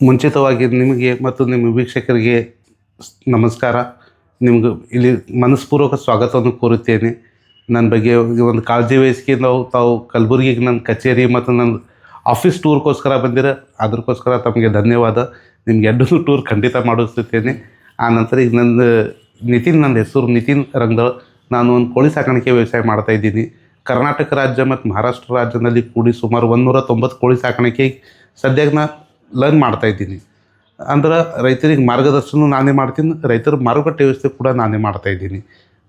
ಮುಂಚಿತವಾಗಿ ನಿಮಗೆ ಮತ್ತು ನಿಮ್ಮ ವೀಕ್ಷಕರಿಗೆ ನಮಸ್ಕಾರ. ನಿಮಗೆ ಇಲ್ಲಿ ಮನಸ್ಪೂರ್ವಕ ಸ್ವಾಗತವನ್ನು ಕೋರುತ್ತೇನೆ. ನನ್ನ ಬಗ್ಗೆ ಒಂದು ಕಾಳಜಿ ವಹಿಸಿ ನಾವು, ತಾವು ಕಲಬುರಗಿಗೆ ನನ್ನ ಕಚೇರಿ ಮತ್ತು ನನ್ನ ಆಫೀಸ್ ಟೂರ್ಗೋಸ್ಕರ ಬಂದಿರ. ಅದಕ್ಕೋಸ್ಕರ ತಮಗೆ ಧನ್ಯವಾದ. ನಿಮ್ಗೆ ಎರಡೂ ಟೂರ್ ಖಂಡಿತ ಮಾಡಿಸುತ್ತೇನೆ ಆ ನಂತರ ಈಗ ನನ್ನ ನಿತಿನ್ ನನ್ನ ಹೆಸರು ನಿತಿನ್ ರಂಗದಳ್ ನಾನು ಒಂದು ಕೋಳಿ ಸಾಕಾಣಿಕೆ ವ್ಯವಸಾಯ ಮಾಡ್ತಾ ಇದ್ದೀನಿ. ಕರ್ನಾಟಕ ರಾಜ್ಯ ಮತ್ತು ಮಹಾರಾಷ್ಟ್ರ ರಾಜ್ಯದಲ್ಲಿ ಕೂಡಿ ಸುಮಾರು ಒಂದೂರ ತೊಂಬತ್ತು ಕೋಳಿ ಸಾಕಾಣಿಕೆ. ಸದ್ಯಕ್ಕೆ ನಾ ಲರ್ನ್ ಮಾಡ್ತಾ ಇದ್ದೀನಿ. ಅಂದ್ರೆ ರೈತರಿಗೆ ಮಾರ್ಗದರ್ಶನ ನಾನೇ ಮಾಡ್ತೀನಿ ರೈತರ ಮಾರುಕಟ್ಟೆ ವ್ಯವಸ್ಥೆ ಕೂಡ ನಾನೇ ಮಾಡ್ತಾ ಇದ್ದೀನಿ.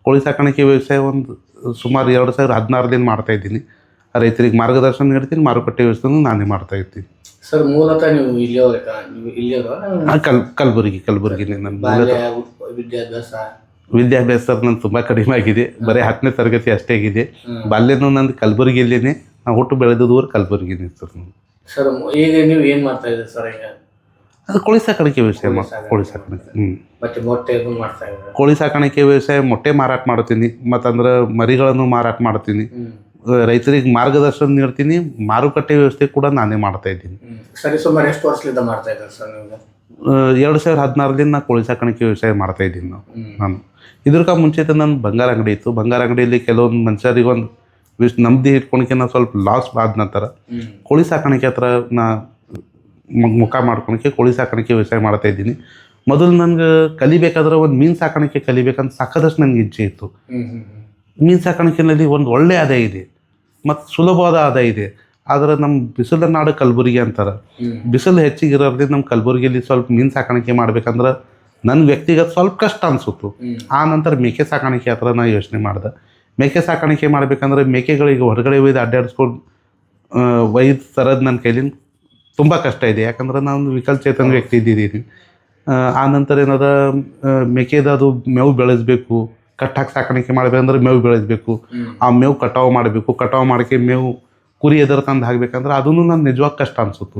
ಕೋಳಿ ಸಾಕಾಣಿಕೆ ವ್ಯವಸಾಯ ಒಂದು ಸುಮಾರು ಎರಡು ಸಾವಿರ ಹದಿನಾರದಿಂದ ಮಾಡ್ತಾ ಇದ್ದೀನಿ ರೈತರಿಗೆ ಮಾರ್ಗದರ್ಶನ ನೀಡ್ತೀನಿ ಮಾರುಕಟ್ಟೆ ವ್ಯವಸ್ಥೆನೂ ನಾನೇ ಮಾಡ್ತಾ ಇರ್ತೀನಿ. ಸರ್ ಮೂಲತಃ ನೀವು ಇಲ್ಲಿಯವ್ರ ಕಲ್ ಕಲಬುರಗಿ ಕಲಬುರಗಿನೇ ನನ್ನ ವಿದ್ಯಾಭ್ಯಾಸ? ವಿದ್ಯಾಭ್ಯಾಸ ನಂದು ತುಂಬ ಕಡಿಮೆ ಆಗಿದೆ ಬರೀ ಹತ್ತನೇ ತರಗತಿ ಅಷ್ಟೇ ಆಗಿದೆ. ಬಾಲ್ಯನೂ ನಂದು ಕಲಬುರಗಿಯಲ್ಲೇ ನಾವು ಹುಟ್ಟು ಬೆಳೆದದೂರು ಕಲಬುರಗಿನೇ ಸರ್ ನಾನು ಸರ್ ಈಗ ನೀವು ಏನು ಮಾಡ್ತಾ ಇದ್ದೀರಿ ಸರ್ ಈಗ? ಅದು ಕೋಳಿ ಸಾಕಾಣಿಕೆ ವ್ಯವಸಾಯ ಮಾ ಕೋಳಿ ಸಾಕಾಣಿಕೆ. ಹ್ಞೂ ಮತ್ತೆ ಮೊಟ್ಟೆ ಇದು ಮಾಡ್ತಾ ಇದ್ದೀರಿ? ಕೋಳಿ ಸಾಕಾಣಿಕೆ ವ್ಯವಸಾಯ ಮೊಟ್ಟೆ ಮಾರಾಟ ಮಾಡ್ತೀನಿ ಮತ್ತಂದ್ರೆ ಮರಿಗಳನ್ನು ಮಾರಾಟ ಮಾಡ್ತೀನಿ ರೈತರಿಗೆ ಮಾರ್ಗದರ್ಶನ ನೀಡ್ತೀನಿ ಮಾರುಕಟ್ಟೆ ವ್ಯವಸ್ಥೆ ಕೂಡ ನಾನೇ ಮಾಡ್ತಾ ಇದ್ದೀನಿ. ಸರಿ ಸುಮಾರು ಎಷ್ಟು ವರ್ಷದಿಂದ ಮಾಡ್ತಾ ಇದ್ದಾರೆ ಸರ್ ನೀವು? ಎರಡು ಸಾವಿರದ ಹದಿನಾರರಿಂದ ನಾ ಕೋಳಿ ಸಾಕಾಣಿಕೆ ವ್ಯವಸಾಯ ಮಾಡ್ತಾ ಇದ್ದೀನಿ ನಾವು. ನಾನು. ಇದ್ರಕ ಮುಂಚೆ ನನ್ನ ಬಂಗಾರ ಅಂಗಡಿ ಇತ್ತು. ಬಂಗಾರ ಅಂಗಡಿಯಲ್ಲಿ ಕೆಲವೊಂದು ಮನುಷ್ಯರಿಗೆ ಒಂದು ವಿಶ್ ನಮ್ದು ಇಟ್ಕೊಳಕ್ಕೆ ನಾ ಸ್ವಲ್ಪ ಲಾಸ್ ಆದ ನಂತರ ಕೋಳಿ ಸಾಕಾಣಿಕೆ ಹತ್ರ ನಾ ಮುಖ ಮಾಡ್ಕೊಳಕ್ಕೆ ಕೋಳಿ ಸಾಕಾಣಿಕೆ ವ್ಯವಸಾಯ ಮಾಡ್ತಾ ಇದ್ದೀನಿ. ಮೊದಲು ನನಗೆ ಕಲಿಬೇಕಾದ್ರೆ ಒಂದು ಮೀನು ಸಾಕಾಣಿಕೆ ಕಲಿಬೇಕಂತ ಸಾಕದಷ್ಟು ನನಗೆ ಇಚ್ಛೆ ಇತ್ತು. ಮೀನು ಸಾಕಾಣಿಕೆಯಲ್ಲಿ ಒಂದು ಒಳ್ಳೆ ಆದಾಯ ಇದೆ ಮತ್ತು ಸುಲಭವಾದ ಆದಾಯ ಇದೆ. ಆದರೆ ನಮ್ಮ ಬಿಸಿಲ ನಾಡು ಕಲಬುರಗಿ ಅಂತಾರೆ. ಬಿಸಿಲು ಹೆಚ್ಚಿಗೆ ಇರೋದ್ರಿಂದ ನಮ್ಮ ಕಲಬುರಗಿಯಲ್ಲಿ ಸ್ವಲ್ಪ ಮೀನು ಸಾಕಾಣಿಕೆ ಮಾಡ್ಬೇಕಂದ್ರೆ ನನ್ನ ವ್ಯಕ್ತಿಗತ ಸ್ವಲ್ಪ ಕಷ್ಟ ಅನಿಸುತ್ತು. ಆ ನಂತರ ಮೇಕೆ ಸಾಕಾಣಿಕೆ ಹತ್ರ ನಾನು ಯೋಚನೆ ಮಾಡಿದೆ. ಮೇಕೆ ಸಾಕಾಣಿಕೆ ಮಾಡಬೇಕಂದ್ರೆ ಮೇಕೆಗಳಿಗೆ ಹೊರಗಡೆ ಒಯ್ದು ಅಡ್ಡಾಡಿಸ್ಕೊಂಡು ಒಯ್ದು ತರೋದು ನನ್ನ ಕೈಲಿ ತುಂಬ ಕಷ್ಟ ಇದೆ. ಯಾಕಂದ್ರೆ ನಾನು ವಿಕಲಚೇತನ ವ್ಯಕ್ತಿ ಇದ್ದಿದ್ದೀನಿ. ಆ, ನಂತರ ಏನದ ಮೇಕೆದಾದ್ರು ಮೇಕೆದು ಅದು ಮೇವು ಬೆಳೆಸಬೇಕು ಕಟ್ಟಾಕಿ ಸಾಕಾಣಿಕೆ ಮಾಡ್ಬೇಕಂದ್ರೆ ಮೇವು ಬೆಳೆಸಬೇಕು. ಆ ಮೇವು ಕಟಾವು ಮಾಡಬೇಕು ಕಟಾವು ಮಾಡೋಕ್ಕೆ ಮೇವು ಕುರಿ ಎದುರು ತಂದು ಹಾಕ್ಬೇಕಂದ್ರೆ ಅದನ್ನು ನಾನು ನಿಜವಾಗ ಕಷ್ಟ ಅನಿಸುತ್ತು.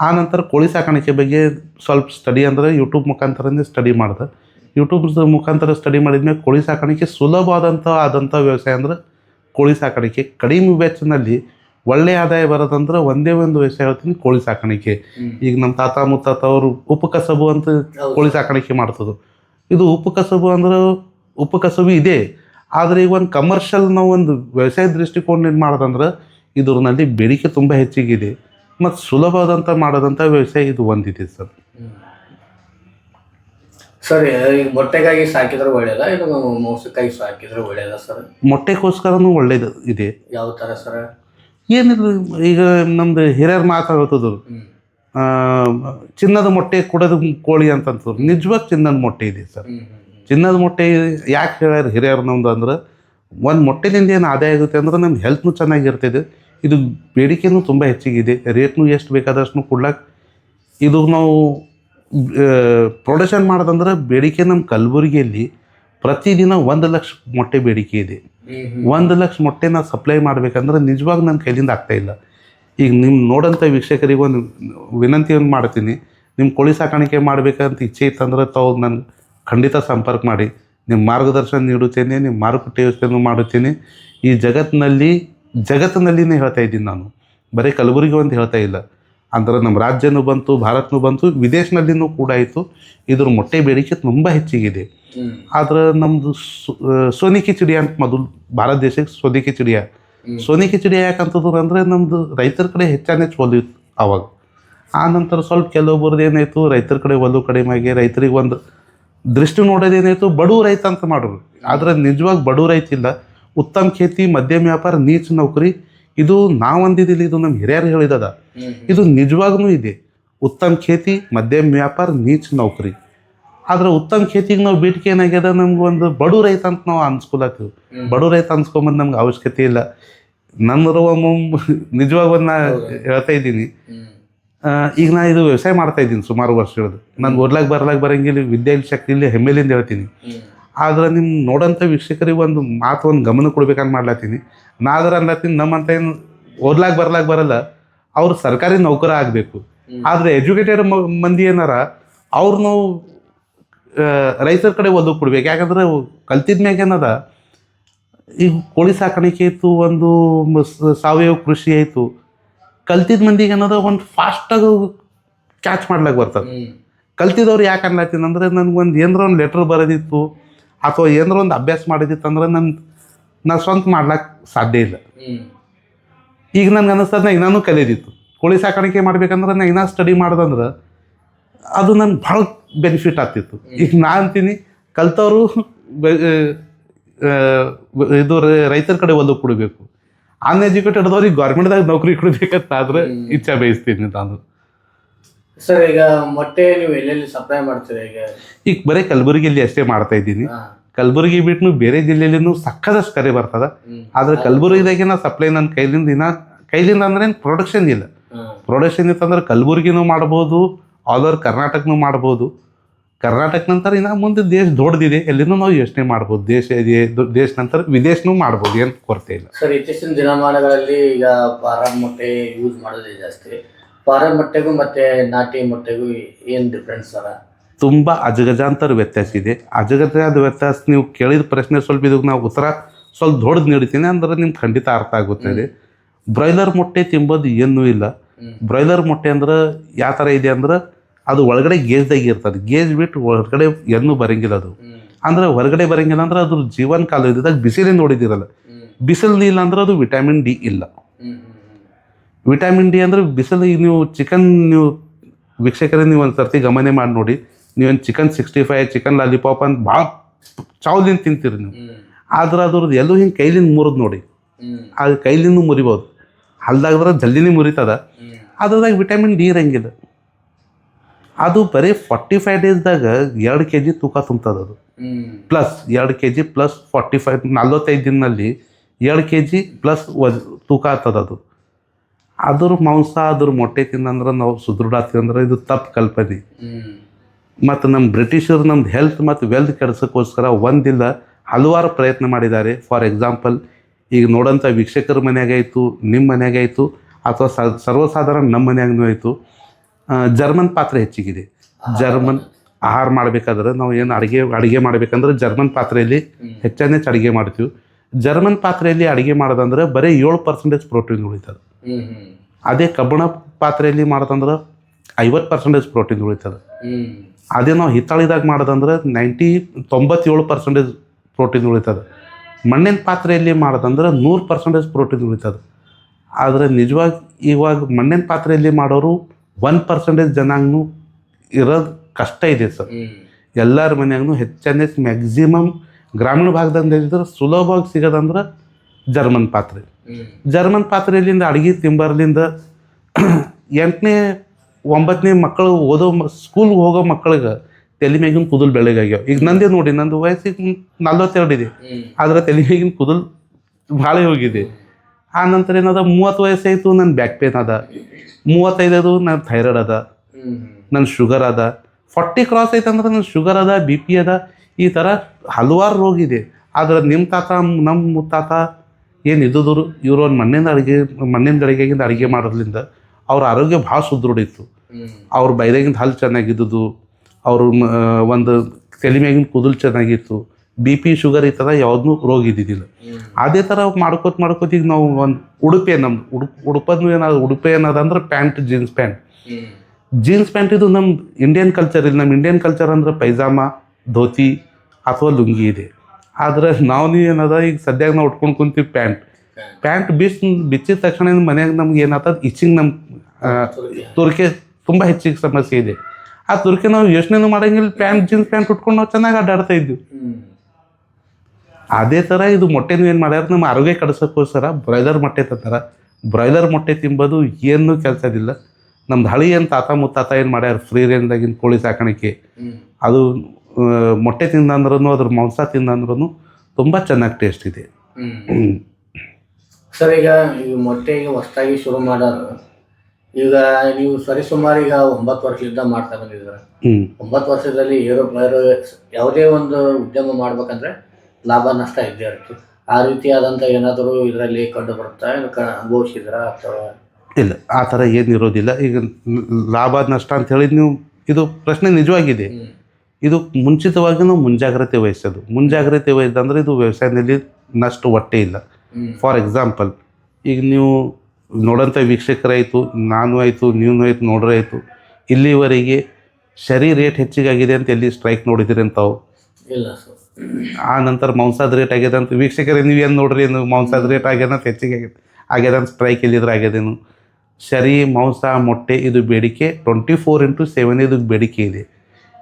ಆ ನಂತರ ಕೋಳಿ ಸಾಕಾಣಿಕೆ ಬಗ್ಗೆ ಸ್ವಲ್ಪ ಸ್ಟಡಿ ಅಂದರೆ ಯೂಟ್ಯೂಬ್ ಮುಖಾಂತರನೇ ಸ್ಟಡಿ ಮಾಡಿದೆ. ಯೂಟ್ಯೂಬ್ ಮುಖಾಂತರ ಸ್ಟಡಿ ಮಾಡಿದ್ಮೇಲೆ ಕೋಳಿ ಸಾಕಾಣಿಕೆ ಸುಲಭವಾದಂಥ ಆದಂಥ ವ್ಯವಸಾಯ ಅಂದ್ರೆ ಕೋಳಿ ಸಾಕಾಣಿಕೆ. ಕಡಿಮೆ ವೆಚ್ಚನಲ್ಲಿ ಒಳ್ಳೆಯ ಆದಾಯ ಬರೋದಂದ್ರೆ ಒಂದೇ ಒಂದು ವ್ಯವಸಾಯ ಹೇಳ್ತೀನಿ ಕೋಳಿ ಸಾಕಾಣಿಕೆ. ಈಗ ನಮ್ಮ ತಾತ ಮುತ್ತಾತ ಅವರು ಉಪಕಸಬು ಅಂತ ಕೋಳಿ ಸಾಕಾಣಿಕೆ ಮಾಡ್ತದ್ರು. ಇದು ಉಪಕಸಬು ಅಂದ್ರೆ ಉಪಕಸಬು ಇದೆ. ಆದರೆ ಈಗ ಒಂದು ಕಮರ್ಷಿಯಲ್ ನಾವು ಒಂದು ವ್ಯವಸಾಯ ದೃಷ್ಟಿಕೋನದಿಂದ ಮಾಡೋದಂದ್ರೆ ಇದ್ರಲ್ಲಿ ಬೇಡಿಕೆ ತುಂಬ ಹೆಚ್ಚಿಗಿದೆ. ಮತ್ತು ಸುಲಭವಾದಂಥ ಮಾಡೋದಂಥ ವ್ಯವಸಾಯ ಇದು ಒಂದಿದೆ ಸರ್. ಸರ್ ಈಗ ಮೊಟ್ಟೆಗಾಗಿ ಸಾಕಿದ್ರೆ ಒಳ್ಳೇದ? ಇದು ಮಾಂಸಕ್ಕಾಗಿ ಸಾಕಿದ್ರೆ ಒಳ್ಳೇದ ಸರ್? ಮೊಟ್ಟೆಗೋಸ್ಕರನೂ ಒಳ್ಳೇದು ಇದೆ. ಯಾವ ತರ ಸರ್? ಏನಿಲ್ಲ ಈಗ ನಮ್ದು ಹಿರಿಯರ್ ಮಾತಾಡ್ತದ್ರು. ಚಿನ್ನದ ಮೊಟ್ಟೆ ಕೊಡೋದು ಕೋಳಿ ಅಂತಂತದ್ರು ನಿಜವಾಗ ಚಿನ್ನದ ಮೊಟ್ಟೆ ಇದೆ ಸರ್. ಚಿನ್ನದ ಮೊಟ್ಟೆ ಯಾಕೆ ಹೇಳ್ಯಾರ ಹಿರಿಯರು ನಮ್ದು ಅಂದ್ರೆ ಒಂದು ಮೊಟ್ಟೆಲಿಂದ ಏನು ಆದಾಯ ಆಗುತ್ತೆ ಅಂದ್ರೆ ನಮ್ಮ ಹೆಲ್ತ್ನು ಚೆನ್ನಾಗಿರ್ತದೆ. ಇದು ಬೇಡಿಕೆನೂ ತುಂಬ ಇದೆ ರೇಟ್ನು ಎಷ್ಟು ಬೇಕಾದಷ್ಟು ಕೊಡ್ಲಾಕ್ ಇದು ನಾವು ಪ್ರೊಡಕ್ಷನ್ ಮಾಡೋದಂದ್ರೆ ಬೇಡಿಕೆ ನಮ್ಮ ಕಲಬುರಗಿಯಲ್ಲಿ ಪ್ರತಿದಿನ ಒಂದು ಲಕ್ಷ ಮೊಟ್ಟೆ ಬೇಡಿಕೆ ಇದೆ. ಒಂದು ಲಕ್ಷ ಮೊಟ್ಟೆನ ಸಪ್ಲೈ ಮಾಡಬೇಕಂದ್ರೆ ನಿಜವಾಗ ನನ್ನ ಕೈಲಿಂದ ಆಗ್ತಾ ಇಲ್ಲ. ಈಗ ನಿಮ್ಮ ನೋಡೋಂಥ ವೀಕ್ಷಕರಿಗೆ ಒಂದು ವಿನಂತಿಯನ್ನು ಮಾಡ್ತೀನಿ ನಿಮ್ಮ ಕೋಳಿ ಸಾಕಾಣಿಕೆ ಮಾಡಬೇಕಂತ ಇಚ್ಛೆ ಇತ್ತಂದ್ರೆ ತಾವು ನನ್ನ ಖಂಡಿತ ಸಂಪರ್ಕ ಮಾಡಿ. ನಿಮ್ಮ ಮಾರ್ಗದರ್ಶನ ನೀಡುತ್ತೇನೆ ನಿಮ್ಮ ಮಾರುಕಟ್ಟೆ ವ್ಯವಸ್ಥೆಯನ್ನು ಮಾಡುತ್ತೇನೆ. ಈ ಜಗತ್ತಿನಲ್ಲಿ ಜಗತ್ತಿನಲ್ಲಿನೇ ಹೇಳ್ತಾ ಇದ್ದೀನಿ ನಾನು. ಬರೀ ಕಲಬುರಗಿ ಅಂತ ಹೇಳ್ತಾ ಇಲ್ಲ. ಅಂದ್ರೆ ನಮ್ಮ ರಾಜ್ಯನೂ ಬಂತು ಭಾರತನೂ ಬಂತು ವಿದೇಶನಲ್ಲಿನೂ ಕೂಡ ಆಯಿತು. ಇದ್ರ ಮೊಟ್ಟೆ ಬೇಡಿಕೆ ತುಂಬ ಹೆಚ್ಚಿಗಿದೆ. ಆದ್ರೆ ನಮ್ಮದು ಸೋನಿ ಕಿಚಡಿ ಅಂತ ಮೊದಲು ಭಾರತ ದೇಶಕ್ಕೆ ಸೋನಿ ಕಿಚಡಿಯ. ಸೋನಿ ಕಿಚಡಿ ಯಾಕಂತಂದ್ರೆ ಅಂದರೆ ನಮ್ಮದು ರೈತರ ಕಡೆ ಹೆಚ್ಚಾನೆ ಒಲಿತ್ತು ಅವಾಗ. ಆ ನಂತರ ಸ್ವಲ್ಪ ಕೆಲವೊಬ್ಬರದ್ದು ಏನಾಯಿತು ರೈತರ ಕಡೆ ಒಲವು ಕಡಿಮೆ ಆಗಿ ರೈತರಿಗೆ ಒಂದು ದೃಷ್ಟಿ ನೋಡೋದೇನಾಯಿತು ಬಡವ ರೈತ ಅಂತ ಮಾಡೋರು ಆದರೆ ನಿಜವಾಗಿ ಬಡವ ರೈತ ಇಲ್ಲ ಉತ್ತಮ ಖೇತಿ ಮಧ್ಯಮ ವ್ಯಾಪಾರ ನೀಚ ನೌಕರಿ ಇದು ನಾವೊಂದಿದ್ದಿಲ್ಲ ಇದು ನಮ್ಮ ಹಿರಿಯರು ಹೇಳಿದದ. ಇದು ನಿಜವಾಗ್ಲೂ ಇದೆ. ಉತ್ತಮ ಖೇತಿ ಮಧ್ಯಮ ವ್ಯಾಪಾರ ನೀಚ ನೌಕರಿ. ಆದ್ರೆ ಉತ್ತಮ ಖೇತಿಗೆ ನಾವು ಬೇಡಿಕೆ ಏನಾಗ್ಯದ? ನಮ್ಗೆ ಒಂದು ಬಡು ರೈತ ಅಂತ ನಾವು ಅನ್ಸ್ಕೊಳತ್ತೀವಿ. ಬಡು ರೈತ ಅನ್ಸ್ಕೊಂಬಂದು ನಮ್ಗೆ ಅವಶ್ಯಕತೆ ಇಲ್ಲ. ನನ್ನ ನಿಜವಾಗ ಒಂದು ನಾ ಹೇಳ್ತಾ ಇದ್ದೀನಿ. ಈಗ ನಾ ಇದು ವ್ಯವಸಾಯ ಮಾಡ್ತಾ ಇದ್ದೀನಿ ಸುಮಾರು ವರ್ಷಗಳದ್ದು ನಾನು ಓದ್ಲಾಕ್ ಬರ್ಲಾಕ್ ಬರಂಗಿಲ್ಲ ವಿದ್ಯೆ ಇಲ್ಲಿ ಹೆಮ್ಮೆಲಿಂದ ಹೇಳ್ತೀನಿ. ಆದ್ರೆ ನಿಮ್ಮ ನೋಡೋಂಥ ವೀಕ್ಷಕರಿಗೆ ಒಂದು ಮಾತು ಒಂದು ಗಮನ ಕೊಡ್ಬೇಕಂತ ಮಾಡ್ಲತ್ತೀನಿ. ನಾ ಆದ್ರೆ ಅನ್ಲತ್ತೀನಿ ನಮ್ಮಂತ ಏನು ಓದ್ಲಾಕ್ ಬರ್ಲಾಕ್ ಬರಲ್ಲ. ಅವ್ರು ಸರ್ಕಾರಿ ನೌಕರ ಆಗಬೇಕು. ಆದ್ರೆ ಎಜುಕೇಟೆಡ್ ಮಂದಿ ಏನಾರ ಅವ್ರನ್ನೂ ನಾವು ರೈತರ ಕಡೆ ಒದ್ದು ಕೊಡ್ಬೇಕು ಯಾಕಂದ್ರೆ ಕಲ್ತಿದ್ಮ್ಯಾಗ ಏನದ? ಈಗ ಕೋಳಿ ಸಾಕಾಣಿಕೆ ಇತ್ತು ಒಂದು ಸಾವಯವ ಕೃಷಿ ಆಯಿತು. ಕಲ್ತಿದ ಮಂದಿಗೆ ಏನದ ಒಂದು ಫಾಸ್ಟಾಗಿ ಕ್ಯಾಚ್ ಮಾಡ್ಲಾಕ್ ಬರ್ತದೆ ಕಲ್ತಿದವ್ರು ಯಾಕೆ ಅನ್ಲಾತೀನಿ ಅಂದ್ರೆ ಒಂದು ಏನರ ಒಂದು ಲೆಟ್ರ್ ಬರೋದಿತ್ತು. ಅಥವಾ ಏನರ ಒಂದು ಅಭ್ಯಾಸ ಮಾಡಿದಿತ್ತಂದ್ರೆ ನನ್ನ ನಾ ಸ್ವಂತ ಮಾಡ್ಲಾಕ್ ಸಾಧ್ಯ ಇಲ್ಲ. ಈಗ ನನ್ಗೆ ಅನ್ನಿಸ್ತದ ನಾ ಇನ್ನೂ ಕಲಿಯೋದಿತ್ತು ಕೋಳಿ ಸಾಕಾಣಿಕೆ ಮಾಡ್ಬೇಕಂದ್ರೆ ನಾ ಇನ್ನೂ ಸ್ಟಡಿ ಮಾಡ್ದಂದ್ರೆ ಅದು ನನ್ಗೆ ಭಾಳ ಬೆನಿಫಿಟ್ ಆಗ್ತಿತ್ತು. ಈಗ ನಾ ಅಂತೀನಿ ಕಲ್ತವರು ಇದು ರ- ರೈತರ ಕಡೆ ಒಲವು ಕೊಡಬೇಕು. ಅನ್ಎಜುಕೇಟೆಡ್ದವ್ರಿಗೆ ಗೌರ್ಮೆಂಟ್ದಾಗ ನೌಕರಿ ಕೊಡ್ಬೇಕಂತ ಆದ್ರೆ ಇಚ್ಛೆ ಬಯಸ್ತೀನಿ ನಾನು. ಸರ್ ಈಗ ಮೊಟ್ಟೆ ನೀವು ಎಲ್ಲೆಲ್ಲಿ ಸಪ್ಲೈ ಮಾಡ್ತೀರಾ ಈಗ? ಈಗ ಬರೀ ಕಲಬುರಗಿಯಲ್ಲಿ ಅಷ್ಟೇ ಮಾಡ್ತಾ ಇದ್ದೀನಿ. ಕಲಬುರಗಿ ಬಿಟ್ಟು ಬೇರೆ ಜಿಲ್ಲೆಯಲ್ಲಿನೂ ಸಕ್ಕದಷ್ಟು ಕರೆ ಬರ್ತದ. ಆದ್ರೆ ಕಲಬುರಗಿದಾಗೆ ನಾ ಸಪ್ಲೈ ನನ್ನ ಕೈಲಿಂದ ಇನ್ನ ಕೈಲಿಂದ ಅಂದ್ರೆ ಏನು ಪ್ರೊಡಕ್ಷನ್ ಇಲ್ಲ. ಪ್ರೊಡಕ್ಷನ್ ಇತ್ತಂದ್ರೆ ಕಲಬುರಗಿನೂ ಮಾಡ್ಬೋದು ಆಲ್ ಓವರ್ ಕರ್ನಾಟಕನೂ ಮಾಡ್ಬೋದು. ಕರ್ನಾಟಕ ನಂತರ ಇನ್ನ ಮುಂದೆ ದೇಶ ದೊಡ್ಡದಿದೆ ಎಲ್ಲಿನೂ ನಾವು ಯೋಚನೆ ಮಾಡ್ಬೋದು. ದೇಶ ಇದೆ ದೇಶ ನಂತರ ವಿದೇಶನೂ ಮಾಡ್ಬೋದು ಏನು ಕೊರತೆ ಇಲ್ಲ. ಸರ್ ಇತ್ತೀಚಿನ ದಿನಮಾನಗಳಲ್ಲಿ ಈಗ ಫಾರಂ ಮೊಟ್ಟೆ ಯೂಸ್ ಮಾಡೋದೇ ಜಾಸ್ತಿ. ಫಾರಂ ಮೊಟ್ಟೆಗೂ ಮತ್ತೆ ನಾಟಿ ಮೊಟ್ಟೆಗೂ ಏನು ಡಿಫ್ರೆನ್ಸ್ ಸರ ತುಂಬಾ ಅಜಗಜಾಂತರ ವ್ಯತ್ಯಾಸ ಇದೆ. ಅಜಗಜಾದ ವ್ಯತ್ಯಾಸ ನೀವು ಕೇಳಿದ ಪ್ರಶ್ನೆ ಸ್ವಲ್ಪ ಇದಕ್ಕೆ ನಾವು ಉತ್ತರ ಸ್ವಲ್ಪ ದೊಡ್ಡದು ನೀಡ್ತೀನಿ ಅಂದ್ರೆ ನಿಮ್ಗೆ ಖಂಡಿತ ಅರ್ಥ ಆಗುತ್ತದೆ ಬ್ರಾಯ್ಲರ್ ಮೊಟ್ಟೆ ತಿಂಬೋದು ಏನೂ ಇಲ್ಲ. ಬ್ರಾಯ್ಲರ್ ಮೊಟ್ಟೆ ಅಂದ್ರೆ ಯಾವ ಥರ ಇದೆ ಅಂದ್ರೆ ಅದು ಒಳಗಡೆ ಗೇಜ್ದಾಗ ಇರ್ತದೆ. ಗೇಜ್ ಬಿಟ್ಟು ಒಳಗಡೆ ಏನೂ ಬರಂಗಿಲ್ಲ ಅದು. ಅಂದ್ರೆ ಹೊರಗಡೆ ಬರಂಗಿಲ್ಲ ಅಂದ್ರೆ ಅದ್ರ ಜೀವನ ಕಾಲ ಇದ್ದಾಗ ಬಿಸಿಲಿಂದ ನೋಡಿದಿರಲ್ಲ ಬಿಸಿಲು ಇಲ್ಲ ಅಂದ್ರೆ ಅದು ವಿಟಮಿನ್ ಡಿ ಇಲ್ಲ. ವಿಟಮಿನ್ ಡಿ ಅಂದ್ರೆ ಬಿಸಿಲು ಈಗ ನೀವು ಚಿಕನ್ ನೀವು ವೀಕ್ಷಕರೇ ನೀವು ಒಂದು ಸರ್ತಿ ಗಮನ ಮಾಡಿ ನೋಡಿ. ನೀವೊಂದು chicken sixty five chicken lollipop ಅಂತ ಭಾಳ ಚಾವ್ಲಿಂದ ತಿಂತೀರಿ ನೀವು. ಆದ್ರೆ ಅದ್ರದ್ದು ಎಲ್ಲೂ ಹಿಂಗೆ ಕೈಲಿಂದ ಮುರಿದು ನೋಡಿ. ಅದು ಕೈಲಿಂದ ಮುರಿಬೋದು. ಹಲ್ದಾಗದ್ರೆ ಜಲ್ದಿನೇ ಮುರಿತದ. ಅದ್ರದಾಗ ವಿಟಮಿನ್ ಡಿ ಇರಂಗಿಲ್ಲ. ಅದು ಬರೀ ಫಾರ್ಟಿ ಫೈವ್ ಡೇಸ್ದಾಗ ಎರಡು ಕೆ ಜಿ ತೂಕ ತುಂಬ್ತದೆ ಅದು. ಪ್ಲಸ್ ಎರಡು K G plus forty five ನಲ್ವತ್ತೈದು ದಿನದಲ್ಲಿ ಎರಡು ಕೆ ಜಿ ಪ್ಲಸ್ ವಜ್ ತೂಕ ಆಗ್ತದ ಅದು. ಅದ್ರ ಮಾಂಸ ಅದ್ರ ಮೊಟ್ಟೆ ತಿಂದಂದ್ರೆ ನಾವು ಸುದೃಢ ಆಗ್ತೀವಿ ಅಂದ್ರೆ ಇದು ತಪ್ಪು ಕಲ್ಪನೆ. ಮತ್ತು ನಮ್ಮ ಬ್ರಿಟಿಷರು ನಮ್ದು ಹೆಲ್ತ್ ಮತ್ತು ವೆಲ್ತ್ ಕೆಡ್ಸೋಕ್ಕೋಸ್ಕರ ಒಂದಿಲ್ಲ ಹಲವಾರು ಪ್ರಯತ್ನ ಮಾಡಿದ್ದಾರೆ. ಫಾರ್ ಎಕ್ಸಾಂಪಲ್ ಈಗ ನೋಡೋಂಥ ವೀಕ್ಷಕರ ಮನೆಯಾಗ ಆಯಿತು ನಿಮ್ಮ ಮನೆಯಾಗ ಆಯಿತು ಅಥವಾ ಸರ್ವಸಾಧಾರಣ ನಮ್ಮ ಮನೆಯಾಗೂ ಆಯಿತು. ಜರ್ಮನ್ ಪಾತ್ರೆ ಹೆಚ್ಚಿಗಿದೆ. ಜರ್ಮನ್ ಆಹಾರ ಮಾಡಬೇಕಾದ್ರೆ ನಾವು ಏನು ಅಡುಗೆ ಅಡುಗೆ ಮಾಡಬೇಕಂದ್ರೆ ಜರ್ಮನ್ ಪಾತ್ರೆಯಲ್ಲಿ ಹೆಚ್ಚಾನೆಚ್ಚ ಅಡುಗೆ ಮಾಡ್ತೀವಿ. ಜರ್ಮನ್ ಪಾತ್ರೆಯಲ್ಲಿ ಅಡುಗೆ ಮಾಡೋದಂದ್ರೆ ಬರೀ ಏಳು ಪರ್ಸೆಂಟೇಜ್ ಪ್ರೋಟೀನ್ ಉಳಿತದೆ. ಅದೇ ಕಬ್ಬಣ ಪಾತ್ರೆಯಲ್ಲಿ ಮಾಡೋದಂದ್ರೆ ಐವತ್ತು ಪರ್ಸೆಂಟೇಜ್ ಪ್ರೋಟೀನ್ ಉಳಿತದೆ. ಅದೇ ನಾವು ಹಿತ್ತಾಳಿದಾಗ ಮಾಡೋದಂದ್ರೆ ನೈಂಟಿ ತೊಂಬತ್ತೇಳು ಪರ್ಸೆಂಟೇಜ್ ಪ್ರೋಟೀನ್ ಉಳಿತದೆ. ಮಣ್ಣಿನ ಪಾತ್ರೆಯಲ್ಲಿ ಮಾಡೋದಂದ್ರೆ ನೂರು ಪರ್ಸೆಂಟೇಜ್ ಪ್ರೋಟೀನ್ ಉಳಿತದೆ. ಆದರೆ ನಿಜವಾಗಿ ಇವಾಗ ಮಣ್ಣಿನ ಪಾತ್ರೆಯಲ್ಲಿ ಮಾಡೋರು ಒನ್ ಪರ್ಸೆಂಟೇಜ್ ಜನಾಂಗನು ಇರೋದು ಕಷ್ಟ ಇದೆ ಸರ್. ಎಲ್ಲರ ಎಲ್ಲರ ಹೆಚ್ಚೆನ್ ಹೆಚ್ಚು ಮ್ಯಾಕ್ಸಿಮಮ್ ಗ್ರಾಮೀಣ ಭಾಗದಿಂದ ಹೇಳಿದ್ರೆ ಸುಲಭವಾಗಿ ಸಿಗೋದಂದ್ರೆ ಜರ್ಮನ್ ಪಾತ್ರೆ. ಜರ್ಮನ್ ಪಾತ್ರೆಯಲ್ಲಿಂದ ಅಡುಗೆ ತಿಂಬರ್ಲಿಂದ ಎಂಟನೇ ಒಂಬತ್ತನೇ ಮಕ್ಕಳು ಓದೋ ಸ್ಕೂಲ್ಗೆ ಹೋಗೋ ಮಕ್ಕಳಿಗೆ ತಲೆ ಮೇಗಿನ ಕುದಲ್ ಬೆಳಗಾಗ್ಯಾವ ಈಗ ನಂದೇ ನೋಡಿ ನಂದು ವಯಸ್ಸಿಗೆ ನಲ್ವತ್ತೆರಡು ಇದೆ. ಆದ್ರೆ ತಲೆ ಮೇಗಿನ ಕುದಲ್ ಭಾಳ ಹೋಗಿದೆ. ಆ ನಂತರ ಏನದ ಮೂವತ್ತು ವಯಸ್ಸಾಯಿತು ನನ್ನ ಬ್ಯಾಕ್ ಪೇನ್ ಅದ. ಮೂವತ್ತೈದದು ನನ್ನ ಥೈರಾಯ್ಡ್ ಅದ. ನನ್ನ ಶುಗರ್ ಅದ. ಫಾರ್ಟಿ ಕ್ರಾಸ್ ಐತೆ ಅಂದ್ರೆ ನನ್ನ ಶುಗರ್ ಅದ ಬಿ ಪಿ ಅದ. ಈ ಥರ ಹಲವಾರು ರೋಗ ಇದೆ. ಆದ್ರೆ ನಿಮ್ಮ ತಾತ ನಮ್ಮ ಮುತ್ತಾತ ಏನು ಇದ್ದಿದ್ರು ಇವರು ಒಂದು ಮಣ್ಣಿನ ಅಡುಗೆ ಮಣ್ಣಿನ ಅಡುಗೆಗಿಂದ ಅಡುಗೆ ಮಾಡೋದ್ರಿಂದ ಅವ್ರ ಆರೋಗ್ಯ ಭಾಳ ಸುದೃಢ ಇತ್ತು. ಅವ್ರ ಬೈದಾಗಿಂದ ಹಲ್ಲು ಚೆನ್ನಾಗಿದ್ದುದು ಅವರು ಒಂದು ತಲೆ ಮ್ಯಾಗಿನ ಕೂದಲು ಚೆನ್ನಾಗಿತ್ತು ಬಿ ಪಿ ಶುಗರ್ ಈ ಥರ ಯಾವುದನ್ನೂ ರೋಗ ಇದ್ದಿದ್ದಿಲ್ಲ. ಅದೇ ಥರ ಮಾಡ್ಕೋತ ಮಾಡ್ಕೋತ ಈಗ ನಾವು ಒಂದು ಉಡುಪೆ ನಮ್ದು ಉಡುಪು ಉಡುಪದೂ ಏನಾದ್ರು ಉಡುಪೆ ಏನದ ಅಂದ್ರೆ pant jeans pant. Jeans pant ಇದು ನಮ್ಮ ಇಂಡಿಯನ್ ಕಲ್ಚರ್ ಇಲ್ಲಿ. ನಮ್ಮ ಇಂಡಿಯನ್ ಕಲ್ಚರ್ ಅಂದ್ರೆ ಪೈಜಾಮ ಧೋತಿ ಅಥವಾ ಲುಂಗಿ ಇದೆ. ಆದ್ರೆ ನಾವು ನೀ ಏನದ ಈಗ ಸದ್ಯಾಗ ನಾವು ಉಟ್ಕೊಂಡು ಕುಂತೀವಿ ಪ್ಯಾಂಟ್. ಪ್ಯಾಂಟ್. ಬಿಸ್ ಬಿಚ್ಚಿದ ತಕ್ಷಣ ಮನ್ಯಾಗ ನಮ್ಗೆ ಏನಾಗ್ತದ ಇಚ್ಚಿಂಗ್ ನಮ್ಮ ತುರ್ಕಿ. ತುಂಬ ಹೆಚ್ಚಿಗೆ ಸಮಸ್ಯೆ ಇದೆ. ಆ ತುರ್ಕೆ ನಾವು ಯೋಚನೆನೂ ಮಾಡಂಗಿಲ್ಲ ಪ್ಯಾಂಟ್ ಜೀನ್ಸ್ ಪ್ಯಾಂಟ್ ಉಟ್ಕೊಂಡು ನಾವು ಚೆನ್ನಾಗಿ ಅಡ್ಡಾಡ್ತಾ ಇದ್ವಿ. ಅದೇ ಥರ ಇದು ಮೊಟ್ಟೆನೂ ಏನು ಮಾಡ್ಯಾರ ನಮ್ಮ ಆರೋಗ್ಯ ಕಡಿಸೋಕ್ಕೋಸ್ಕರ ಬ್ರಾಯ್ಲರ್ ಮೊಟ್ಟೆ ತಂತಾರ ಬ್ರಾಯ್ಲರ್ ಮೊಟ್ಟೆ ತಿಂಬೋದು ಏನೂ ಕೆಲಸದಿಲ್ಲ. ನಮ್ದು ಹಳಿ ಏನು ತಾತ ಮುತ್ತಾತ ಏನು ಮಾಡ್ಯಾರ ಫ್ರೀ ರೇಂಜ್ದಾಗಿನ ಕೋಳಿ ಸಾಕಾಣಿಕೆ. ಅದು ಮೊಟ್ಟೆ ತಿಂದಂದ್ರೂ ಅದ್ರ ಮಾಂಸ ತಿಂದಂದ್ರೂ ತುಂಬ ಚೆನ್ನಾಗಿ ಟೇಸ್ಟ್ ಇದೆ. ಸರ್ ಈಗ ಈ ಮೊಟ್ಟೆಗೆ ಹೊಸದಾಗಿ ಶುರು ಮಾಡೋರು ಈಗ ನೀವು ಸರಿಸುಮಾರು ಈಗ ಒಂಬತ್ತು ವರ್ಷದಿಂದ ಮಾಡ್ತಾ ಬಂದಿದ್ದೀರ. ಹ್ಮ್. ಒಂಬತ್ತು ವರ್ಷದಲ್ಲಿ ಏರೋಪ್ಲೇರು ಯಾವುದೇ ಒಂದು ಉದ್ಯಮ ಮಾಡ್ಬೇಕಂದ್ರೆ ಲಾಭ ನಷ್ಟ ಇದ್ದೇ ಇರುತ್ತೆ. ಆ ರೀತಿಯಾದಂಥ ಏನಾದರೂ ಇದರಲ್ಲಿ ಕಂಡು ಬರುತ್ತಾ ಅನುಭವಿಸಿದ್ರ ಅಥವಾ? ಇಲ್ಲ ಆ ಥರ ಏನು ಇರೋದಿಲ್ಲ ಈಗ ಲಾಭ ನಷ್ಟ ಅಂತ ಹೇಳಿ ನೀವು ಇದು ಪ್ರಶ್ನೆ ನಿಜವಾಗಿದೆ. ಇದು ಮುಂಚಿತವಾಗಿ ನಾವು ಮುಂಜಾಗ್ರತೆ ವಹಿಸೋದು. ಮುಂಜಾಗ್ರತೆ ವಹಿಸಿದಂದ್ರೆ ಇದು ವ್ಯವಸಾಯದಲ್ಲಿ ನಷ್ಟು ಹೊಟ್ಟೆ ಇಲ್ಲ. ಫಾರ್ ಎಕ್ಸಾಂಪಲ್ ಈಗ ನೀವು ನೋಡೋಂಥ ವೀಕ್ಷಕರಾಯಿತು ನಾನು ಆಯಿತು ನೀವು ಆಯಿತು ನೋಡ್ರೆ ಆಯಿತು ಇಲ್ಲಿವರೆಗೆ ಶರಿ ರೇಟ್ ಹೆಚ್ಚಿಗಾಗಿದೆ ಅಂತ ಎಲ್ಲಿ ಸ್ಟ್ರೈಕ್ ನೋಡಿದಿರಿ ಅಂತ ಇಲ್ಲ ಸರ್ ಆ ನಂತರ ಮಾಂಸದ ರೇಟ್ ಆಗ್ಯದ ಅಂತ ವೀಕ್ಷಕರೇ ನೀವೇನು ನೋಡ್ರಿ ಏನು ಮಾಂಸದ ರೇಟ್ ಆಗ್ಯದ ಅಂತ ಹೆಚ್ಚಿಗೆ ಆಗ್ಯದ ಆಗ್ಯದ ಅಂತ ಸ್ಟ್ರೈಕ್ ಎಲ್ಲಿದ್ರೆ ಆಗ್ಯದೇನು ಶರಿ ಮಾಂಸ ಮೊಟ್ಟೆ ಇದು ಬೇಡಿಕೆ ಟ್ವೆಂಟಿ ಫೋರ್ ಇಂಟು ಸೆವೆನ್ ಇದು ಬೇಡಿಕೆ ಇದೆ.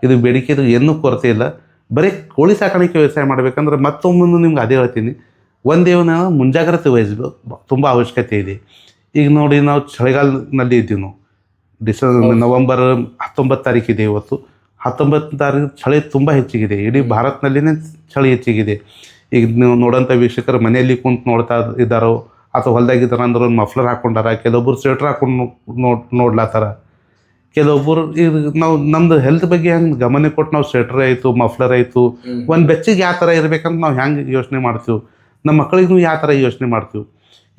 ಇದು ಬೇಡಿಕೆ ಇದು ಏನೂ ಕೊರತೆ ಇಲ್ಲ. ಬರೀ ಕೋಳಿ ಸಾಕಾಣಿಕೆ ವ್ಯವಸಾಯ ಮಾಡಬೇಕಂದ್ರೆ ಮತ್ತೊಮ್ಮೆ ನಿಮ್ಗೆ ಅದೇ ಹೇಳ್ತೀನಿ. ಒಂದೇವನ ಮುಂಜಾಗ್ರತೆ ವಹಿಸ್ಬೇಕು ತುಂಬ ಅವಶ್ಯಕತೆ ಇದೆ. ಈಗ ನೋಡಿ ನಾವು ಚಳಿಗಾಲದಲ್ಲಿ ಇದ್ದೀವಿ ನಾವು. ಡಿಸೆಂಬರ್ ನವಂಬರ್ ಹತ್ತೊಂಬತ್ತು ತಾರೀಕಿದೆ ಇವತ್ತು. ಹತ್ತೊಂಬತ್ತು ತಾರೀಕು ಚಳಿ ತುಂಬ ಹೆಚ್ಚಿಗಿದೆ. ಇಡೀ ಭಾರತದಲ್ಲಿನೇ ಚಳಿ ಹೆಚ್ಚಿಗಿದೆ. ಈಗ ನೀವು ನೋಡೋಂಥ ವೀಕ್ಷಕರು ಮನೆಯಲ್ಲಿ ಕುಂತು ನೋಡ್ತಾ ಇದ್ದಾರೋ ಅಥವಾ ಹೊಲ್ದಾಗಿದ್ದಾರ ಅಂದ್ರೆ ಒಂದು ಮಫ್ಲರ್ ಹಾಕೊಂಡಾರ ಕೆಲವೊಬ್ಬರು ಸ್ವೆಟ್ರ್ ಹಾಕೊಂಡು ನೋಡ್ ನೋಡ್ಲಾತ್ತಾರ. ಕೆಲವೊಬ್ಬರು ನಾವು ನಮ್ದು ಹೆಲ್ತ್ ಬಗ್ಗೆ ಹೆಂಗೆ ಗಮನ ಕೊಟ್ಟು ನಾವು ಸ್ವೆಟರ್ ಆಯಿತು ಮಫ್ಲರ್ ಆಯಿತು. ಒಂದು ಬೆಚ್ಚಿಗೆ ಯಾವ ಥರ ಇರ್ಬೇಕಂತ ನಾವು ಹೆಂಗೆ ಯೋಚನೆ ಮಾಡ್ತೀವಿ? ನಮ್ಮ ಮಕ್ಕಳಿಗೂ ಯಾವ ಥರ ಯೋಚನೆ ಮಾಡ್ತೀವಿ?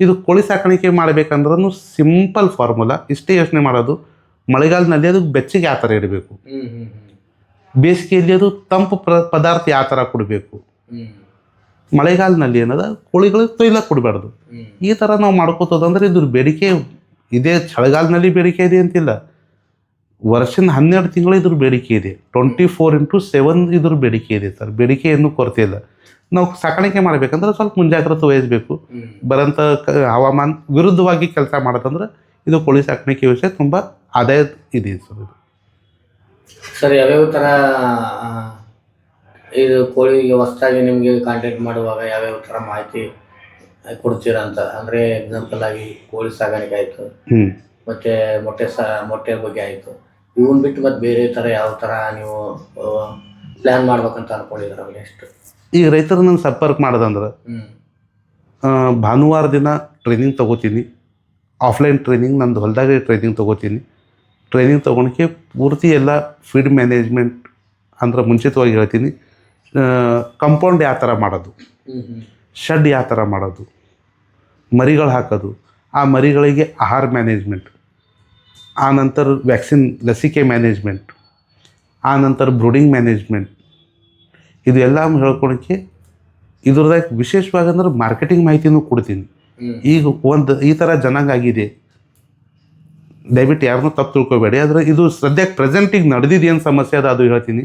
ಇದು ಕೋಳಿ ಸಾಕಾಣಿಕೆ ಮಾಡ್ಬೇಕಂದ್ರೂ ಸಿಂಪಲ್ ಫಾರ್ಮುಲಾ ಇಷ್ಟೇ ಯೋಚನೆ ಮಾಡೋದು. ಮಳೆಗಾಲದಲ್ಲಿ ಅದು ಬೆಚ್ಚಗೆ ಯಾವ ಥರ ಇಡಬೇಕು ಬೇಸಿಗೆಯಲ್ಲಿ ಅದು ತಂಪು ಪ್ರ ಪದಾರ್ಥ ಯಾವ ಥರ ಕೊಡಬೇಕು. ಮಳೆಗಾಲದಲ್ಲಿ ಏನದ? ಕೋಳಿಗಳು ತೊಯ್ಲ ಕೊಡಬಾರ್ದು. ಈ ಥರ ನಾವು ಮಾಡ್ಕೋತದಂದ್ರೆ ಇದ್ರ ಬೇಡಿಕೆ ಇದೇ. ಚಳಿಗಾಲದಲ್ಲಿ ಬೇಡಿಕೆ ಇದೆ ಅಂತಿಲ್ಲ. ವರ್ಷದ ಹನ್ನೆರಡು ತಿಂಗಳು ಇದ್ರ ಬೇಡಿಕೆ ಇದೆ. ಟ್ವೆಂಟಿ ಫೋರ್ ಇಂಟು ಸೆವೆನ್ ಇದ್ರ ಬೇಡಿಕೆ ಇದೆ ಸರ್. ಬೇಡಿಕೆ ಏನೂ ಕೊರತೆ ಇಲ್ಲ. ನಾವು ಸಾಕಾಣಿಕೆ ಮಾಡಬೇಕಂದ್ರೆ ಸ್ವಲ್ಪ ಮುಂಜಾಗ್ರತೆ ವಹಿಸಬೇಕು. ಬರೋಂಥ ಹವಾಮಾನ ವಿರುದ್ಧವಾಗಿ ಕೆಲಸ ಮಾಡೋದಂದ್ರೆ ಇದು ಕೋಳಿ ಸಾಕಾಣಿಕೆ ವಿಷಯ ತುಂಬ ಆದಾಯ ಇದೆ ಸರ್ ಇದು. ಸರ್ ಯಾವ್ಯಾವ ಥರ ಇದು ಕೋಳಿಗೆ ಹೊಸ್ದಾಗಿ ನಿಮಗೆ ಕಾಂಟ್ಯಾಕ್ಟ್ ಮಾಡುವಾಗ ಯಾವ್ಯಾವ ಥರ ಮಾಹಿತಿ ಕೊಡ್ತೀರಾ ಅಂತ? ಅಂದರೆ ಎಕ್ಸಾಂಪಲ್ ಆಗಿ ಕೋಳಿ ಸಾಕಾಣಿಕೆ ಆಯಿತು. ಮತ್ತು ಮೊಟ್ಟೆ ಸಾ ಮೊಟ್ಟೆ ಬಗ್ಗೆ ಆಯಿತು. ಇವನ್ ಬಿಟ್ಟು ಮತ್ತೆ ಬೇರೆ ಥರ ಯಾವ ಥರ ನೀವು ಪ್ಲ್ಯಾನ್ ಮಾಡ್ಬೇಕಂತ ಅನ್ಕೊಂಡಿದ್ರ ನೆಕ್ಸ್ಟ್ ಈಗ ರೈತರು ನನ್ನ ಸಂಪರ್ಕ ಮಾಡೋದಂದ್ರೆ ಹ್ಞೂ ಭಾನುವಾರ ದಿನ ಟ್ರೈನಿಂಗ್ ತೊಗೋತೀನಿ. ಆಫ್ಲೈನ್ ಟ್ರೈನಿಂಗ್ ನಂದು ಹೊಲದಾಗೆ ಟ್ರೈನಿಂಗ್ ತೊಗೋತೀನಿ. ಟ್ರೈನಿಂಗ್ ತೊಗೊಳಕ್ಕೆ ಪೂರ್ತಿ ಎಲ್ಲ ಫೀಡ್ ಮ್ಯಾನೇಜ್ಮೆಂಟ್ ಅಂದ್ರೆ ಮುಂಚಿತವಾಗಿ ಹೇಳ್ತೀನಿ. ಕಂಪೌಂಡ್ ಯಾವ ಥರ ಮಾಡೋದು? ಶೆಡ್ ಯಾವ ಥರ ಮಾಡೋದು? ಮರಿಗಳು ಹಾಕೋದು? ಆ ಮರಿಗಳಿಗೆ ಆಹಾರ ಮ್ಯಾನೇಜ್ಮೆಂಟ್ ಆ ನಂತರ ವ್ಯಾಕ್ಸಿನ್ ಲಸಿಕೆ ಮ್ಯಾನೇಜ್ಮೆಂಟ್ ಆ ನಂತರ ಬ್ರೂಡಿಂಗ್ ಮ್ಯಾನೇಜ್ಮೆಂಟ್ ಇದು ಎಲ್ಲ ಹೇಳ್ಕೊಳಕ್ಕೆ ಇದ್ರದಾಗ ವಿಶೇಷವಾಗಿ ಅಂದ್ರೆ ಮಾರ್ಕೆಟಿಂಗ್ ಮಾಹಿತಿನೂ ಕೊಡ್ತೀನಿ. ಈಗ ಒಂದು ಈ ಥರ ಜನಾಂಗ ಆಗಿದೆ. ದಯವಿಟ್ಟು ಯಾರನ್ನೂ ತಪ್ಪು ತಿಳ್ಕೊಬೇಡಿ. ಆದರೆ ಇದು ಸದ್ಯಕ್ಕೆ ಪ್ರೆಸೆಂಟಿಗೆ ನಡೆದಿದೆ ಏನು ಸಮಸ್ಯೆ ಅದ ಅದು ಹೇಳ್ತೀನಿ.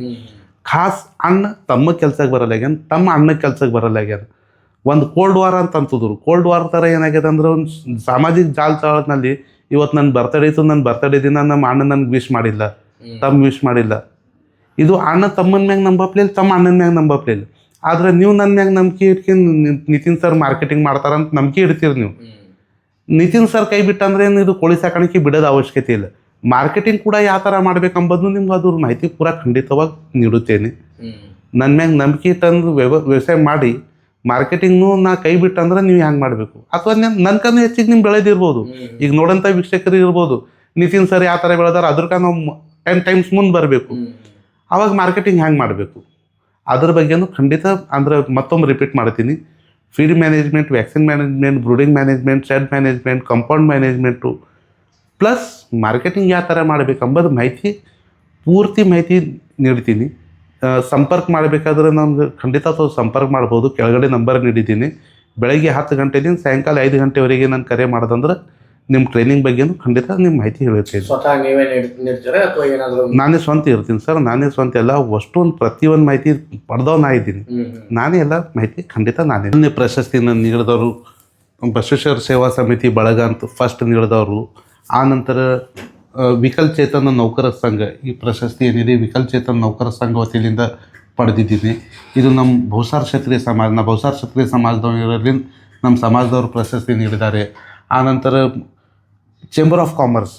ಖಾಸ್ ಅಣ್ಣ ತಮ್ಮ ಕೆಲ್ಸಕ್ಕೆ ಬರಲ್ಲಾಗ್ಯಾನ ತಮ್ಮ ಅಣ್ಣ ಕೆಲ್ಸಕ್ಕೆ ಬರಲ್ಲಾಗ್ಯಾನ ಒಂದು ಕೋಲ್ಡ್ ವಾರ್ ಅಂತ ಅಂತಿದ್ರು. ಕೋಲ್ಡ್ ವಾರ್ ಥರ ಏನಾಗ್ಯದ ಅಂದ್ರೆ ಒಂದು ಸಾಮಾಜಿಕ ಜಾಲತಾಣದಲ್ಲಿ ಇವತ್ತು ನನ್ನ ಬರ್ತಡೇ ಇತ್ತು ನನ್ನ ಬರ್ತಡೇ ದಿನ ನಮ್ಮ ಅಣ್ಣ ನನಗೆ ವಿಶ್ ಮಾಡಿಲ್ಲ ತಮ್ಮ ವಿಶ್ ಮಾಡಿಲ್ಲ ಇದು ಅಣ್ಣ ತಮ್ಮನ ಮ್ಯಾಗ ನಂಬಪ್ಲಿಲ್ಲ ತಮ್ಮ ಅಣ್ಣನ ಮ್ಯಾಗ ನಂಬಪ್ಲಿಲ್ಲ ಆದ್ರೆ ನೀವು ನನ್ನ ಮ್ಯಾಗ ನಂಬಿಕೆ ಇಟ್ಕೊಂಡು ನಿತಿನ್ ಸರ್ ಮಾರ್ಕೆಟಿಂಗ್ ಮಾಡ್ತಾರಂತ ನಂಬಿಕೆ ಇಡ್ತೀರಿ ನೀವು. ನಿತಿನ್ ಸರ್ ಕೈ ಬಿಟ್ಟಂದ್ರೆ ಏನು ಇದು ಕೋಳಿ ಸಾಕಾಣಿಕೆ ಬಿಡೋದು ಅವಶ್ಯಕತೆ ಇಲ್ಲ. ಮಾರ್ಕೆಟಿಂಗ್ ಕೂಡ ಯಾವ ಥರ ಮಾಡ್ಬೇಕಂಬುದು ನಿಮ್ಗೆ ಅದ್ರ ಮಾಹಿತಿ ಪೂರ ಖಂಡಿತವಾಗಿ ನೀಡುತ್ತೇನೆ. ನನ್ನ ಮ್ಯಾಗ ನಂಬಿಕೆ ಇಟ್ಟಂದು ವ್ಯವ ವ್ಯವಸಾಯ ಮಾಡಿ ಮಾರ್ಕೆಟಿಂಗ್ನು ನಾ ಕೈ ಬಿಟ್ಟಂದ್ರೆ ನೀವು ಹೆಂಗೆ ಮಾಡಬೇಕು? ಅಥವಾ ನನ್ಕಂದು ಹೆಚ್ಚಿಗೆ ನಿಮ್ಮ ಬೆಳೆದಿರ್ಬೋದು ಈಗ ನೋಡೋಂಥ ವೀಕ್ಷಕರು ಇರ್ಬೋದು. ನಿತಿನ್ ಸರ್ ಯಾವ ಥರ ಬೆಳೆದಾರ ಅದ್ರಕ ನಾವು ಟೆನ್ ಟೈಮ್ಸ್ ಮುಂದೆ ಬರಬೇಕು. ಅವಾಗ ಮಾರ್ಕೆಟಿಂಗ್ ಹೆಂಗೆ ಮಾಡಬೇಕು? ಅದ್ರ ಬಗ್ಗೆನೂ ಖಂಡಿತ ಅಂದ್ರೆ ಮತ್ತೊಮ್ಮೆ ರಿಪೀಟ್ ಮಾಡ್ತೀನಿ. Feed management vaccine management brooding management shed management compound management plus marketing ಯಾವ ಥರ ಮಾಡಬೇಕಂಬದು ಮಾಹಿತಿ ಪೂರ್ತಿ ಮಾಹಿತಿ ನೀಡ್ತೀನಿ. ಸಂಪರ್ಕ ಮಾಡಬೇಕಾದ್ರೆ ನಮ್ಗೆ ಖಂಡಿತ ತಾವು ಸಂಪರ್ಕ ಮಾಡ್ಬೋದು. ಕೆಳಗಡೆ ನಂಬರ್ ನೀಡಿದ್ದೀನಿ. ಬೆಳಗ್ಗೆ ಹತ್ತು ಗಂಟೆದಿಂದ ಸಾಯಂಕಾಲ ಐದು ಗಂಟೆವರೆಗೆ ನಾನು ಕರೆ ಮಾಡೋದಂದ್ರೆ ನಿಮ್ಮ ಟ್ರೈನಿಂಗ್ ಬಗ್ಗೆನೂ ಖಂಡಿತ ನಿಮ್ಮ ಮಾಹಿತಿ ಏನಾದರೂ? ನಾನೇ ಸ್ವಂತ ಇರ್ತೀನಿ ಸರ್. ನಾನೇ ಸ್ವಂತ ಎಲ್ಲ ಅಷ್ಟೊಂದು ಪ್ರತಿಯೊಂದು ಮಾಹಿತಿ ಪಡೆದವ್ ನಾ ಇದ್ದೀನಿ. ನಾನೇ ಎಲ್ಲ ಮಾಹಿತಿ ಖಂಡಿತ ನಾನೇ. ಪ್ರಶಸ್ತಿ ಪ್ರಶಸ್ತಿನ ನೀಡಿದವರು ಬಸವೇಶ್ವರ ಸೇವಾ ಸಮಿತಿ ಬಳಗ ಅಂತ ಫಸ್ಟ್ ನೀಡಿದವರು ಆ ನಂತರ ವಿಕಲಚೇತನ ನೌಕರ ಸಂಘ, ಈ ಪ್ರಶಸ್ತಿ ಏನಿದೆ ವಿಕಲಚೇತನ ನೌಕರ ಸಂಘ ವತಿಯಿಂದ ಪಡೆದಿದ್ದೀನಿ. ಇದು ನಮ್ಮ ಬಹುಸಾರ ಕ್ಷತ್ರಿಯ ಸಮಾಜ ನಮ್ಮ ಬಹುಸಾರ ಕ್ಷತ್ರಿಯ ಸಮಾಜದವರಲ್ಲಿ ನಮ್ಮ ಸಮಾಜದವರು ಪ್ರಶಸ್ತಿ ನೀಡಿದ್ದಾರೆ. ಆನಂತರ ಚೇಂಬರ್ ಆಫ್ ಕಾಮರ್ಸ್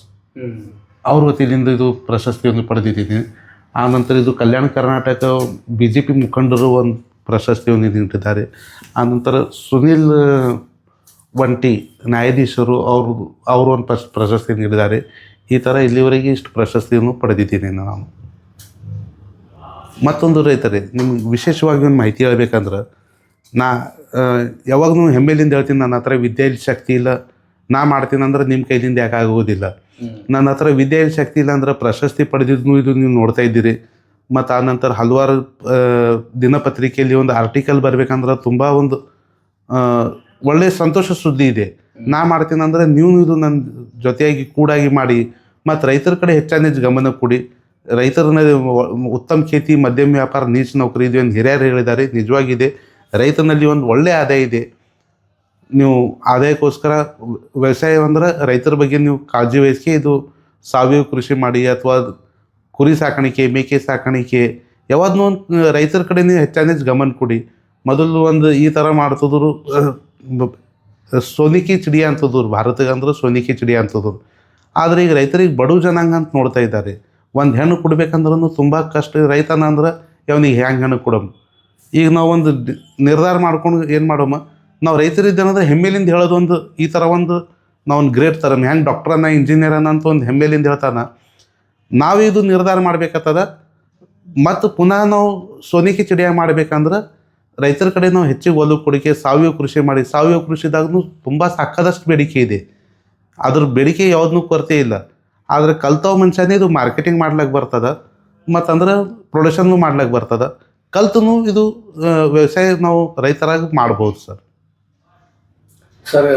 ಅವ್ರ ವತಿಯಿಂದ ಇದು ಪ್ರಶಸ್ತಿಯನ್ನು ಪಡೆದಿದ್ದೀನಿ. ಆನಂತರ ಇದು Kalyana Karnataka B J P ಮುಖಂಡರು ಒಂದು ಪ್ರಶಸ್ತಿಯನ್ನು ನೀಡಿದ್ದಾರೆ. ಆನಂತರ ನಂತರ ಸುನಿಲ್, ಒಂಟಿ, ನ್ಯಾಯಾಧೀಶರು ಅವರು ಅವರು ಒಂದು ಪ್ರಶ್ ಪ್ರಶಸ್ತಿ ನೀಡಿದ್ದಾರೆ. ಈ ಥರ ಇಲ್ಲಿವರೆಗೆ ಇಷ್ಟು ಪ್ರಶಸ್ತಿಯನ್ನು ಪಡೆದಿದ್ದೀನಿ ನಾನು. ಮತ್ತೊಂದು ರೈತರೇ ನಿಮ್ಗೆ ವಿಶೇಷವಾಗಿ ಒಂದು ಮಾಹಿತಿ ಹೇಳ್ಬೇಕಂದ್ರೆ ನಾ ಯಾವಾಗಲೂ ಹೆಮ್ಮೆಲಿಂದ ಹೇಳ್ತೀನಿ ನನ್ನ ಹತ್ರ ವಿದ್ಯೆಯಲ್ಲಿ ಶಕ್ತಿ ಇಲ್ಲ. ನಾ ಮಾಡ್ತೀನಿ ಅಂದ್ರೆ ನಿಮ್ಮ ಕೈಲಿಂದ ಯಾಕೆ ಆಗೋದಿಲ್ಲ. ಹ್ಞೂ ನನ್ನ ಹತ್ರ ವಿದ್ಯೆ ಶಕ್ತಿ ಇಲ್ಲ ಅಂದ್ರೆ ಪ್ರಶಸ್ತಿ ಪಡೆದಿದ್ದು ಇದು ನೀವು ನೋಡ್ತಾ ಇದ್ದೀರಿ. ಮತ್ತು ಆ ನಂತರ ಹಲವಾರು ದಿನಪತ್ರಿಕೆಯಲ್ಲಿ ಒಂದು ಆರ್ಟಿಕಲ್ ಬರಬೇಕಂದ್ರೆ ತುಂಬ ಒಂದು ಒಳ್ಳೆಯ ಸಂತೋಷ ಸುದ್ದಿ ಇದೆ. ನಾ ಮಾಡ್ತೀನಿ ಅಂದರೆ ನೀವು ಇದು ನನ್ನ ಜೊತೆಯಾಗಿ ಕೂಡಾಗಿ ಮಾಡಿ. ಮತ್ತು ರೈತರ ಕಡೆ ಹೆಚ್ಚಾನ ಹೆಚ್ಚು ಗಮನ ಕೊಡಿ. ರೈತರನ್ನ ಉತ್ತಮ ಖೇತಿ, ಮಧ್ಯಮ ವ್ಯಾಪಾರ, ನೀಚ ನೌಕರಿ ಇದೆ ಒಂದು ಹಿರಿಯರು ಹೇಳಿದ್ದಾರೆ, ನಿಜವಾಗಿದೆ. ರೈತನಲ್ಲಿ ಒಂದು ಒಳ್ಳೆಯ ಆದಾಯ ಇದೆ. ನೀವು ಆದಾಯಕ್ಕೋಸ್ಕರ ವ್ಯವಸಾಯ ಅಂದ್ರೆ ರೈತರ ಬಗ್ಗೆ ನೀವು ಕಾಳಜಿ ವಹಿಸಿ ಇದು ಸಾವಯವ ಕೃಷಿ ಮಾಡಿ ಅಥವಾ ಕುರಿ ಸಾಕಾಣಿಕೆ, ಮೇಕೆ ಸಾಕಾಣಿಕೆ ಒಂದು ರೈತರ ಕಡೆನೇ ಹೆಚ್ಚಾನ ಹೆಚ್ಚು ಗಮನ ಕೊಡಿ. ಮೊದಲು ಒಂದು ಈ ಥರ ಮಾಡ್ತಿದ್ರು ಸೋನಿಕಿ ಚಿಡಿ ಅಂತದ್ರು ಭಾರತಕ್ಕೆ ಅಂದ್ರೆ ಸೋನಿಕಿ ಚಿಡಿ ಅಂತದ್ರು. ಆದರೆ ಈಗ ರೈತರಿಗೆ ಬಡವ ಜನಾಂಗ ಅಂತ ನೋಡ್ತಾ ಇದ್ದಾರೆ. ಒಂದು ಹೆಣ್ಣು ಕೊಡ್ಬೇಕಂದ್ರೂ ತುಂಬ ಕಷ್ಟ. ರೈತನ ಅಂದ್ರೆ ಅವನಿಗೆ ಹೆಂಗೆ ಹೆಣ್ಣು ಕೊಡಮ್ಮ ಈಗ ನಾವು ಒಂದು ನಿರ್ಧಾರ ಮಾಡ್ಕೊಂಡು ಏನು ಮಾಡೋಮ್ಮ ನಾವು ರೈತರಿದ್ದೇನಂದ್ರೆ ಹೆಮ್ಮೆಲಿಂದ ಹೇಳೋದು ಒಂದು, ಈ ಥರ ಒಂದು, ನಾವು ಒಂದು ಗ್ರೇಟ್ ಥರ ಹೆಂಗೆ ಇಂಜಿನಿಯರ್ ಅನ್ನ ಅಂತ ಒಂದು ಹೆಮ್ಮೆಲಿಂದ ಹೇಳ್ತಾನೆ. ನಾವು ಇದು ನಿರ್ಧಾರ ಮಾಡ್ಬೇಕಾಗ್ತದ ಮತ್ತು ಪುನಃ ನಾವು ಸೋನಿಕೆ ಚಿಡಿಯ ಮಾಡ್ಬೇಕಂದ್ರೆ ರೈತರ ಕಡೆ ನಾವು ಹೆಚ್ಚಿಗೆ ಒಲವು ಕೊಡಿಕೆ ಸಾವಯವ ಕೃಷಿ ಮಾಡಿ, ಸಾವಯವ ಕೃಷಿದಾಗೂ ತುಂಬ ಸಾಕಾದಷ್ಟು ಬೇಡಿಕೆ ಇದೆ. ಅದ್ರ ಬೇಡಿಕೆ ಯಾವುದನ್ನೂ ಕೊರತೆ ಇಲ್ಲ. ಆದರೆ ಕಲ್ತವ ಮನುಷ್ಯನೇ ಇದು ಮಾರ್ಕೆಟಿಂಗ್ ಮಾಡ್ಲಿಕ್ಕೆ ಬರ್ತದ, ಮತ್ತಂದ್ರೆ ಪ್ರೊಡಕ್ಷನ್ನು ಮಾಡ್ಲಿಕ್ಕೆ ಬರ್ತದ. ಕಲ್ತನು ಇದು ವ್ಯವಸಾಯ ನಾವು ರೈತರಾಗಿ ಮಾಡ್ಬೋದು ಸರ್. ಸರ್